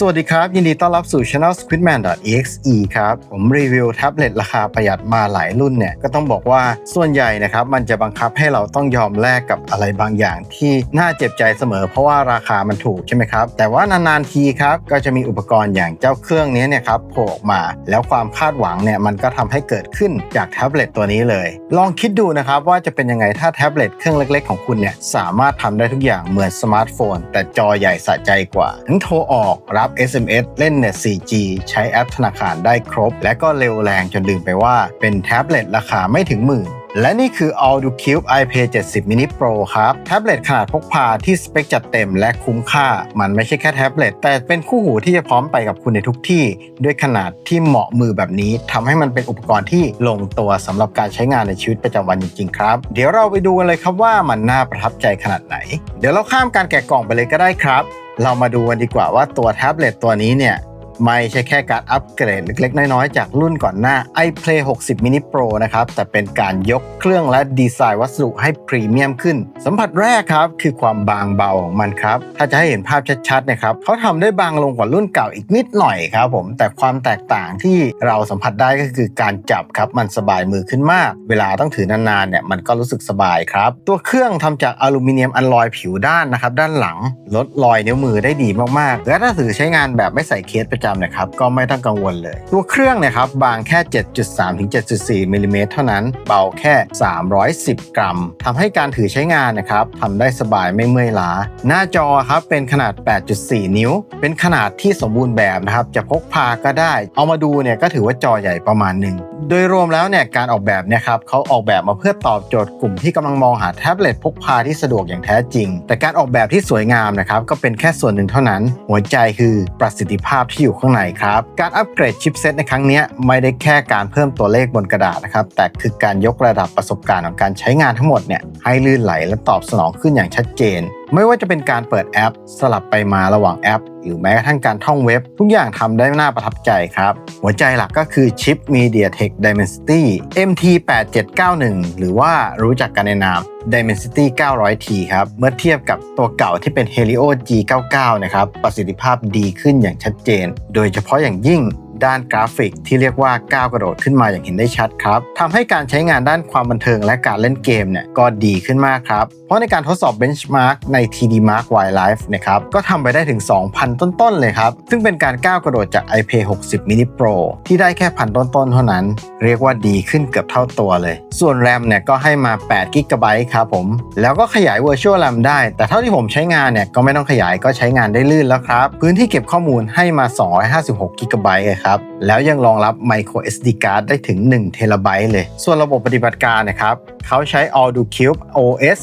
สวัสดีครับ ยินดีต้อนรับสู่ Channel squidman.exe ครับ ผมรีวิวแท็บเล็ตราคาประหยัดมาหลายรุ่นเนี่ย ก็ต้องบอกว่าส่วนใหญ่นะครับ มันจะบังคับให้เราต้องยอมแลกกับอะไรบางอย่างที่น่าเจ็บใจเสมอ เพราะว่าราคามันถูกใช่ไหมครับ แต่ว่านานๆทีครับ ก็จะมีอุปกรณ์อย่างเจ้าเครื่องนี้เนี่ยครับโผล่ออกมา แล้วความคาดหวังเนี่ยมันก็ทำให้เกิดขึ้นจากแท็บเล็ตตัวนี้เลย ลองคิดดูนะครับว่าจะเป็นยังไงถ้าแท็บเล็ตเครื่องเล็ก ๆของคุณเนี่ยสามารถทำได้ทุกอย่างเหมือนสมาร์ทโฟน แต่จอใหญ่สะใจกว่าทั้งโทรออกรับ SMS เล่นเน็ต 4G ใช้แอปธนาคารได้ครบ และก็เร็วแรงจนลืมไปว่าเป็นแท็บเล็ตราคาไม่ถึงหมื่น และนี่คือ Audio Cube iPay 70 mini Pro ครับ แท็บเล็ตขนาดพกพาที่สเปคจัดเต็มและคุ้มค่า มันไม่ใช่แค่แท็บเล็ตแต่เป็นคู่หูที่จะพร้อมไปกับคุณในทุกที่ ด้วยขนาดที่เหมาะมือแบบนี้ทำให้มันเป็นอุปกรณ์ที่ลงตัวสำหรับการใช้งานในชีวิตประจำวันจริง ๆ ครับ เดี๋ยวเราไปดูกันเลยครับว่ามันน่าประทับใจขนาดไหน เดี๋ยวเราข้ามการแกะกล่องไปเลยก็ได้ครับ เรามาดูกันดีกว่าว่าตัวแท็บเล็ตตัวนี้เนี่ย ไม่ใช่แค่การอัปเกรดเล็ก ๆ น้อย ๆ จากรุ่นก่อนหน้า iPlay 60 mini Pro นะครับ แต่เป็นการยกเครื่องและดีไซน์วัสดุให้พรีเมียมขึ้น สัมผัสแรกครับ คือความบางเบาของมันครับ ถ้าจะให้เห็นภาพชัดๆนะครับเขาทำได้บางลงกว่ารุ่นเก่าอีกนิดหน่อยครับผมแต่ความแตกต่างที่เราสัมผัสได้ก็คือการจับครับมันสบายมือขึ้นมาก เวลาต้องถือนานๆเนี่ยมันก็รู้สึกสบายครับ ตัวเครื่องทำจากอลูมิเนียมอัลลอยผิวด้านนะครับด้านหลังลดรอยนิ้วมือได้ดีมากๆและถ้าถือใช้งานแบบไม่ใส่เคสประจำนะครับก็ไม่ต้องกังวลเลย ตัวเครื่องนี่ยครับบางแค่ 7.3 ถึง 7.4มิลลิเมตรเท่านั้น เบาแค่ 310 กรัมทำให้การถือใช้งานนะครับทำได้สบายไม่เมื่อยล้า หน้าจอครับเป็นขนาด 8.4 นิ้ว เป็นขนาดที่สมบูรณ์แบบนะครับจะพกพาก็ได้ เอามาดูเนี่ยก็ถือว่าจอใหญ่ประมาณหนึ่งโดยรวมแล้วเนี่ยการออกแบบเนี่ยครับเขาออกแบบมาเพื่อตอบโจทย์กลุ่มที่กำลังมองหาแท็บเล็ตพกพาที่สะดวกอย่างแท้จริง แต่การออกแบบที่สวยงามนะครับก็เป็นแค่ส่วนหนึ่งเท่านั้น หัวใจคือประสิทธิภาพที่อยู่ข้างในครับ การอัปเกรดชิปเซตในครั้งนี้ไม่ได้แค่การเพิ่มตัวเลขบนกระดาษนะครับ แต่คือการยกระดับประสบการณ์ของการใช้งานทั้งหมดเนี่ยให้ลื่นไหลและตอบสนองขึ้นอย่างชัดเจน ไม่ว่าจะเป็นการเปิดแอป สลับไปมาระหว่างแอป หรือแม้กระทั่งการท่องเว็บ ทุกอย่างทำได้น่าประทับใจครับ หัวใจหลักก็คือชิป MediaTek Dimensity MT8791 หรือว่ารู้จักกันในนาม Dimensity 900T ครับ เมื่อเทียบกับตัวเก่าที่เป็น Helio G99 นะครับ ประสิทธิภาพดีขึ้นอย่างชัดเจน โดยเฉพาะอย่างยิ่ง ด้านกราฟิกที่เรียกว่าก้าวกระโดดขึ้นมาอย่างเห็นได้ชัดครับทำให้การใช้งานด้านความบันเทิงและการเล่นเกมเนี่ยก็ดีขึ้นมากครับ เพราะในการทดสอบ Benchmark ใน TD Mark Wildlife นะครับก็ทำไปได้ถึง 2,000 ต้นๆเลยครับ ซึ่งเป็นการก้าวกระโดดจาก iPay 60 mini Pro ที่ได้แค่พันต้นๆเท่านั้น เรียกว่าดีขึ้นเกือบเท่าตัวเลย ส่วน RAM เนี่ยก็ให้มา8 g b ครับผม แล้วก็ขยาย Virtual RAM ได้ แต่เท่าที่ผมใช้งานเนี่ยก็ไม่ต้องขยายก็ใช้งานได้ลื่นแล้วครับ พื้นที่เก็บข้อมูลให้มา 256 g b เครับ แล้วยังรองรับ micro SD card ได้ถึง1 t b เลย ส่วนระบบปฏิบัติการนะครับเขาใช้ Aldo Cube OS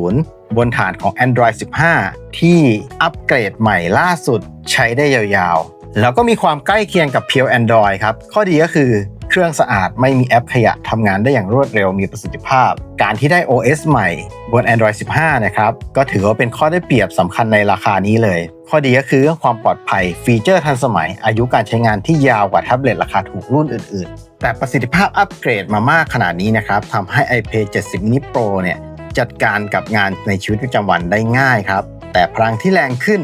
4.0 บนฐานของ Android 15 ที่อัปเกรดใหม่ล่าสุดใช้ได้ยาวๆ แล้วก็มีความใกล้เคียงกับเพียว Android ครับ ข้อดีก็คือ เครื่องสะอาดไม่มีแอปขยะทำงานได้อย่างรวดเร็วมีประสิทธิภาพ การที่ได้ OS ใหม่บน Android 15 นะครับ ก็ถือว่าเป็นข้อได้เปรียบสำคัญในราคานี้เลย ข้อดีก็คือเรื่องความปลอดภัย ฟีเจอร์ทันสมัย อายุการใช้งานที่ยาวกว่าแท็บเล็ตราคาถูกรุ่นอื่น ๆ แต่ประสิทธิภาพอัปเกรดมามากขนาดนี้นะครับทำให้ iPay 70 mini Pro เนี่ยจัดการกับงานในชีวิตประจำวันได้ง่ายครับแต่พลังที่แรงขึ้น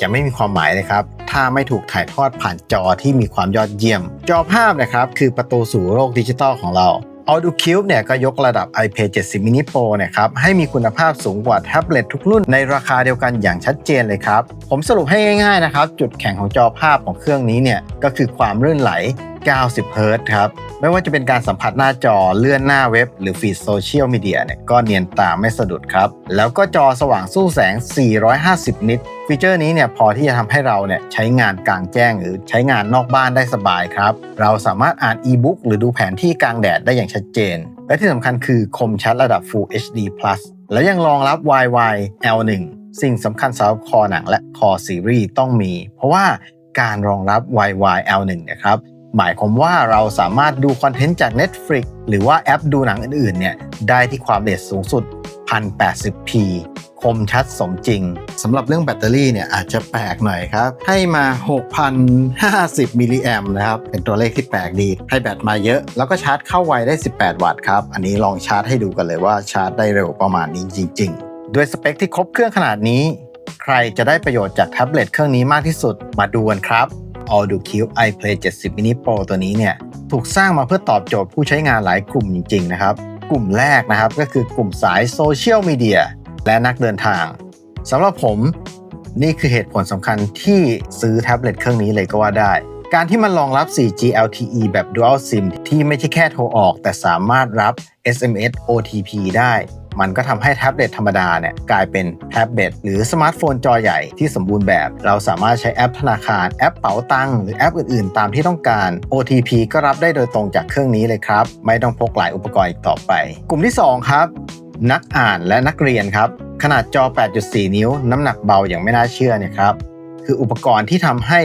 จะไม่มีความหมายเลยครับ ถ้าไม่ถูกถ่ายทอดผ่านจอที่มีความยอดเยี่ยม จอภาพนะครับ คือประตูสู่โลกดิจิทัลของเรา Audio Cube เนี่ยก็ยกระดับ iPad 70 mini Pro เนี่ยครับให้มีคุณภาพสูงกว่าแท็บเล็ตทุกรุ่นในราคาเดียวกันอย่างชัดเจนเลยครับ ผมสรุปให้ง่ายๆนะครับ จุดแข็งของจอภาพของเครื่องนี้เนี่ยก็คือความลื่นไหล 90เฮิรต์ครับ ไม่ว่าจะเป็นการสัมผัสหน้าจอเลื่อนหน้าเว็บ หรือฟีดโซเชียลมีเดียเนี่ยก็เนียนตาไม่สะดุดครับ แล้วก็จอสว่างสู้แสง 450 นิตฟีเจอร์นี้เนี่ยพอที่จะทำให้เราเนี่ยใช้งานกลางแจ้งหรือใช้งานนอกบ้านได้สบายครับ เราสามารถอ่านอีบุ๊กหรือดูแผนที่กลางแดดได้อย่างชัดเจน และที่สำคัญคือคมชัดระดับ Full HD Plus และยังรองรับ YY L1 สิ่งสำคัญสำหรับคอหนังและคอซีรีส์ต้องมี เพราะว่าการรองรับ YY L1 นะครับ หมายความว่าเราสามารถดูคอนเทนต์จาก Netflix หรือว่าแอปดูหนังอื่นๆเนี่ยได้ที่ความเร็วสูงสุด 1080p คมชัดสมจริงสำหรับเรื่องแบตเตอรี่เนี่ยอาจจะแปลกหน่อยครับ ให้มา 6,050มิลลิแอมนะครับ เป็นตัวเลขที่แปลกดี ให้แบตมาเยอะ แล้วก็ชาร์จเข้าไวได้ 18 วัตต์ครับ อันนี้ลองชาร์จให้ดูกันเลยว่าชาร์จได้เร็วประมาณนี้จริง ๆ ด้วยสเปคที่ครบเครื่องขนาดนี้ ใครจะได้ประโยชน์จากแท็บเล็ตเครื่องนี้มากที่สุดมาดูกันครับ Audio Cube iPlay 70 Mini Pro ตัวนี้เนี่ยถูกสร้างมาเพื่อตอบโจทย์ผู้ใช้งานหลายกลุ่มจริงๆนะครับ กลุ่มแรกนะครับก็คือกลุ่มสายโซเชียลมีเดียและนักเดินทางสำหรับผมนี่คือเหตุผลสำคัญที่ซื้อแท็บเล็ตเครื่องนี้เลยก็ว่าได้ การที่มันรองรับ 4G LTE แบบ Dual SIM ที่ไม่ใช่แค่โทรออก แต่สามารถรับ SMS OTP ได้ มันก็ทำให้แท็บเล็ตธรรมดาเนี่ยกลายเป็นแท็บเล็ตหรือสมาร์ทโฟนจอใหญ่ที่สมบูรณ์แบบ เราสามารถใช้แอปธนาคารแอปเป๋าตังหรือแอปอื่นๆ ตามที่ต้องการ OTP ก็รับได้โดยตรงจากเครื่องนี้เลยครับ ไม่ต้องพกหลายอุปกรณ์อีกต่อไป กลุ่มที่ 2 ครับ นักอ่านและนักเรียนครับ ขนาดจอ 8.4 นิ้ว น้ำหนักเบาอย่างไม่น่าเชื่อเนี่ยครับคืออุปกรณ์ที่ทำให้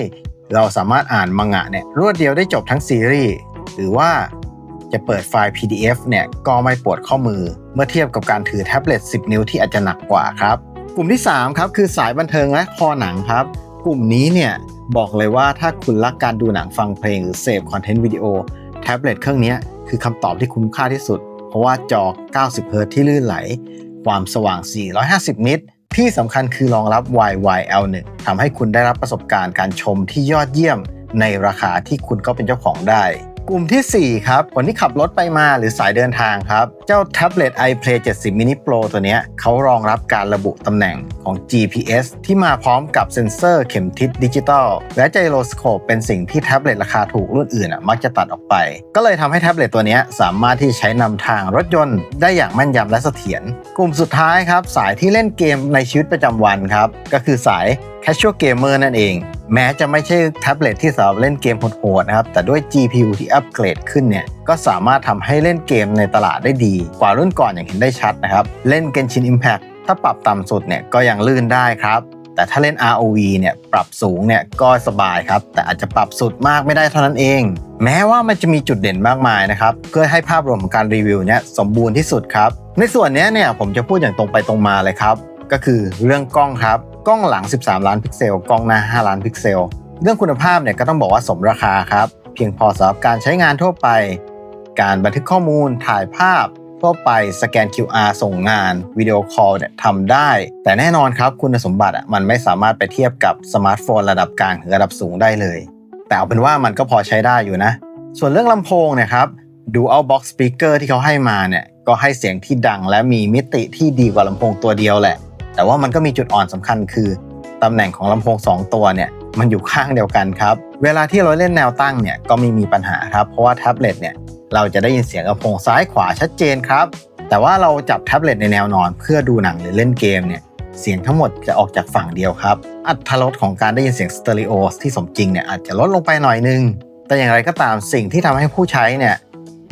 เราสามารถอ่านมังงะเนี่ยรวดเดียวได้จบทั้งซีรีส์หรือว่าจะเปิดไฟล์ PDF เนี่ยก็ไม่ปวดข้อมือ เมื่อเทียบกับการถือแท็บเล็ต 10 นิ้วที่อาจจะหนักกว่าครับ กลุ่มที่ 3 ครับคือสายบันเทิงและคอหนังครับ กลุ่มนี้เนี่ยบอกเลยว่าถ้าคุณรักการดูหนังฟังเพลงหรือเสพคอนเทนต์วิดีโอแท็บเล็ตเครื่องนี้คือคำตอบที่คุ้มค่าที่สุด เพราะว่าจอ 90เฮิรตที่ลื่นไหล ความสว่าง 450 นิตที่สำคัญคือรองรับ YYL1 ทำให้คุณได้รับประสบการณ์การชมที่ยอดเยี่ยมในราคาที่คุณก็เป็นเจ้าของได้ กลุ่มทีสี่ 4 ครับ คนที่ขับรถไปมาหรือสายเดินทางครับ เจ้าแท็บเล็ต iPlay 70 Mini Pro ตัวนี้เขารองรับการระบุตำแหน่งของ GPS ที่มาพร้อมกับเซ็นเซอร์เข็มทิศดิจิตอลและไจโรสโคปเป็นสิ่งที่แท็บเล็ตราคาถูกรุ่นอื่นอะมักจะตัดออกไป ก็เลยทำให้แท็บเล็ตตัวนี้สามารถที่ใช้นำทางรถยนต์ได้อย่างแม่นยำและเสถียรกลุ่มสุดท้ายครับสายที่เล่นเกมในชีวิตประจำวันครับก็คือสาย Casual Gamer นั่นเอง แม้จะไม่ใช่แท็บเล็ตที่สำหรับเล่นเกมโหดๆนะครับแต่ด้วย GPU ที่อัปเกรดขึ้นเนี่ยก็สามารถทำให้เล่นเกมในตลาดได้ดี กว่ารุ่นก่อนอย่างเห็นได้ชัดนะครับเล่น Genshin Impact ถ้าปรับต่ำสุดเนี่ยก็ยังลื่นได้ครับ แต่ถ้าเล่น ROV เนี่ยปรับสูงเนี่ยก็สบายครับ แต่อาจจะปรับสุดมากไม่ได้เท่านั้นเอง แม้ว่ามันจะมีจุดเด่นมากมายนะครับ เพื่อให้ภาพรวมของการรีวิวเนี่ยสมบูรณ์ที่สุดครับ ในส่วนนี้เนี่ยผมจะพูดอย่างตรงไปตรงมาเลยครับ ก็คือเรื่องกล้องครับ กล้องหลัง 13 ล้านพิกเซล กล้องหน้า 5 ล้านพิกเซล เรื่องคุณภาพเนี่ยก็ต้องบอกว่าสมราคาครับ เพียงพอสำหรับการใช้งานทั่วไป การบันทึกข้อมูล ถ่ายภาพทั่วไปสแกน QR ส่งงานวิดีโอคอลเนี่ยทำได้ แต่แน่นอนครับคุณสมบัติอะมันไม่สามารถไปเทียบกับสมาร์ทโฟนระดับกลางหรือระดับสูงได้เลย แต่เอาเป็นว่ามันก็พอใช้ได้อยู่นะ ส่วนเรื่องลำโพงเนะครับ Dual Box Speaker ที่เขาให้มาเนี่ยก็ให้เสียงที่ดังและมีมิติที่ดีกว่าลำโพงตัวเดียวแหละ แต่ว่ามันก็มีจุดอ่อนสำคัญคือตำแหน่งของลำโพง 2 ตัวเนี่ยมันอยู่ข้างเดียวกันครับ เวลาที่เราเล่นแนวตั้งเนี่ยก็ไม่มีปัญหาครับ เพราะว่าแท็บเล็ตเนี่ยเราจะได้ยินเสียงลำโพงซ้ายขวาชัดเจนครับ แต่ว่าเราจับแท็บเล็ตในแนวนอน เพื่อดูหนังหรือเล่นเกมเนี่ยเสียงทั้งหมดจะออกจากฝั่งเดียวครับ อัตรสของการได้ยินเสียงสเตอริโอที่สมจริงเนี่ยอาจจะลดลงไปหน่อยนึง แต่อย่างไรก็ตามสิ่งที่ทำให้ผู้ใช้เนี่ย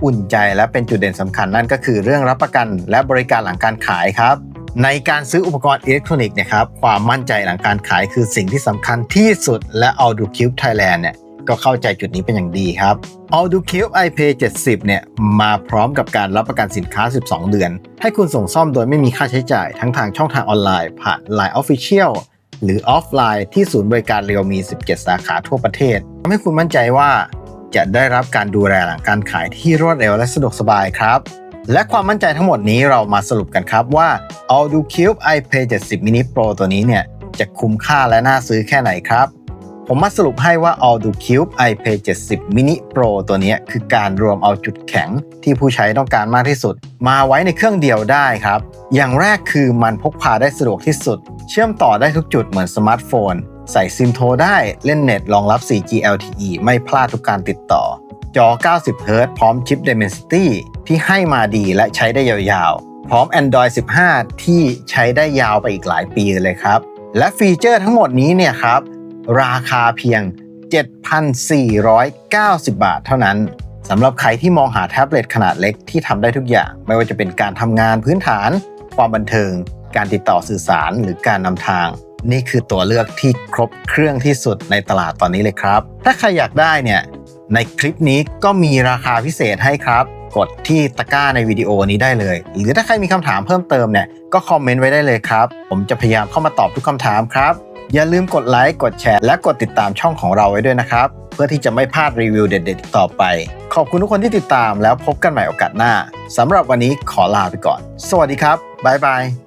อุ่นใจและเป็นจุดเด่นสำคัญนั่นก็คือเรื่องรับประกันและบริการหลังการขายครับ ในการซื้ออุปกรณ์อิเล็กทรอนิกส์เนะครับความมั่นใจหลังการขายคือสิ่งที่สำคัญที่สุดและ Audio Cube Thailand เนี่ยก็เข้าใจจุดนี้เป็นอย่างดีครับ Audio Cube iPay 70 เนี่ยมาพร้อมกับการรับประกันสินค้า 12 เดือน ให้คุณส่งซ่อมโดยไม่มีค่าใช้จ่ายทั้งทางช่องทางออนไลน์ ผ่าน Line Official หรือออฟไลน์ที่ศูนย์บริการเรียวมี 17 สาขาทั่วประเทศทำให้คุณมั่นใจว่าจะได้รับการดูแลหลังการขายที่รวดเร็วและสะดวกสบายครับ และความมั่นใจทั้งหมดนี้เรามาสรุปกันครับว่า Audio Cube iPay 70 Mini Pro ตัวนี้เนี่ยจะคุ้มค่าและน่าซื้อแค่ไหนครับ ผมมาสรุปให้ว่า Audio Cube iPay 70 Mini Pro ตัวนี้คือการรวมเอาจุดแข็งที่ผู้ใช้ต้องการมากที่สุด มาไว้ในเครื่องเดียวได้ครับ อย่างแรกคือมันพกพาได้สะดวกที่สุด เชื่อมต่อได้ทุกจุดเหมือนสมาร์ทโฟน ใส่ซิมโทรได้เล่นเน็ตรองรับ 4G LTE ไม่พลาดทุกการติดต่อ จอ 90 Hz พร้อมชิป Dimensity ที่ให้มาดีและใช้ได้ยาวๆ พร้อม Android 15 ที่ใช้ได้ยาวไปอีกหลายปีเลยครับ และฟีเจอร์ทั้งหมดนี้เนี่ยครับ ราคาเพียง 7,490 บาทเท่านั้นสำหรับใครที่มองหาแท็บเล็ตขนาดเล็กที่ทำได้ทุกอย่าง ไม่ว่าจะเป็นการทำงานพื้นฐาน ความบันเทิง การติดต่อสื่อสารหรือการนำทาง นี่คือตัวเลือกที่ครบเครื่องที่สุดในตลาดตอนนี้เลยครับ ถ้าใครอยากได้เนี่ย ในคลิปนี้ก็มีราคาพิเศษให้ครับ กดที่ตะกร้าในวิดีโอนี้ได้เลย หรือถ้าใครมีคำถามเพิ่มเติมเนี่ยก็คอมเมนต์ไว้ได้เลยครับ ผมจะพยายามเข้ามาตอบทุกคำถามครับ อย่าลืมกดไลค์กดแชร์และกดติดตามช่องของเราไว้ด้วยนะครับ เพื่อที่จะไม่พลาดรีวิวเด็ดๆต่อไป ขอบคุณทุกคนที่ติดตามแล้วพบกันใหม่โอกาสหน้าสำหรับวันนี้ขอลาไปก่อน สวัสดีครับบ๊ายบาย